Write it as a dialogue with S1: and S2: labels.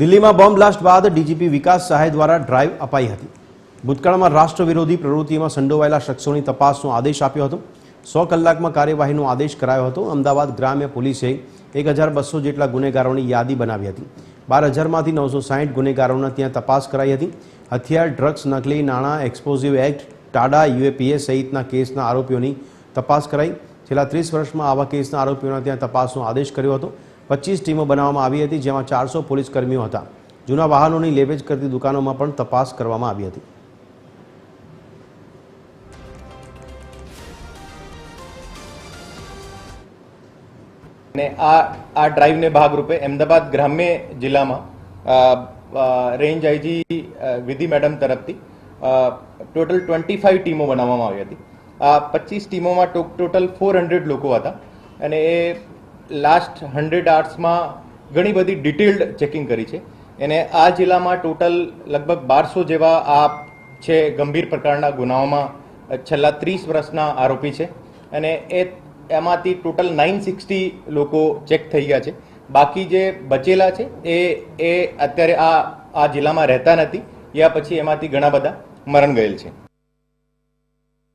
S1: દિલ્હીમાં bomb blast બાદ DGP Vikas Sahay દ્વારા ડ્રાઈવ અપાઈ હતી. ભૂતકાળમાં રાષ્ટ્ર વિરોધી પ્રવૃત્તિમાં સંડોવાયેલા શખ્સોની તપાસનો આદેશ આપ્યો હતો. સો કલાકમાં કાર્યવાહીનો આદેશ કરાયો હતો. અમદાવાદ ગ્રામ્ય પોલીસે એક હજાર બસો જેટલા ગુનેગારોની યાદી બનાવી હતી. બાર હજારમાંથી નવસો સાહીઠ ગુનેગારોના ત્યાં તપાસ કરાઈ હતી. હથિયાર, ડ્રગ્સ, નકલી નાણાં, એક્સપ્લોઝિવ એક્ટ, ટાડા, યુએપીએ સહિતના કેસના આરોપીઓની તપાસ કરાઈ. છેલ્લા ત્રીસ વર્ષમાં આવા કેસના આરોપીઓના ત્યાં તપાસનો આદેશ કર્યો હતો. પચીસ ટીમો બનાવવામાં આવી હતી, જેમાં ચારસો પોલીસ કર્મીઓ હતા. જૂના વાહનોની લેવેચ કરતી દુકાનોમાં પણ તપાસ કરવામાં આવી હતી.
S2: અને આ આ ડ્રાઈવને ભાગરૂપે અમદાવાદ ગ્રામ્ય જિલ્લામાં રેન્જ આઈજી વિધિ મેડમ તરફથી ટોટલ ટ્વેન્ટી ફાઈવ ટીમો બનાવવામાં આવી હતી. આ પચીસ ટીમોમાં ટોટલ ફોર હંડ્રેડ લોકો હતા. અને એ લાસ્ટ હંડ્રેડ આર્ટ્સમાં ઘણી બધી ડિટેલ્ડ ચેકિંગ કરી છે. અને આ જિલ્લામાં ટોટલ લગભગ બારસો જેવા આ છે ગંભીર પ્રકારના ગુનાઓમાં છેલ્લા ત્રીસ વર્ષના આરોપી છે. અને એ એમાંથી ટોટલ નાઇન સિક્સટી લોકો ચેક થઈ ગયા છે. બાકી જે બચેલા છે એ એ અત્યારે આ આ જિલ્લામાં રહેતા નથી. યા પછી એમાંથી ઘણા બધા મરણ ગયેલ છે.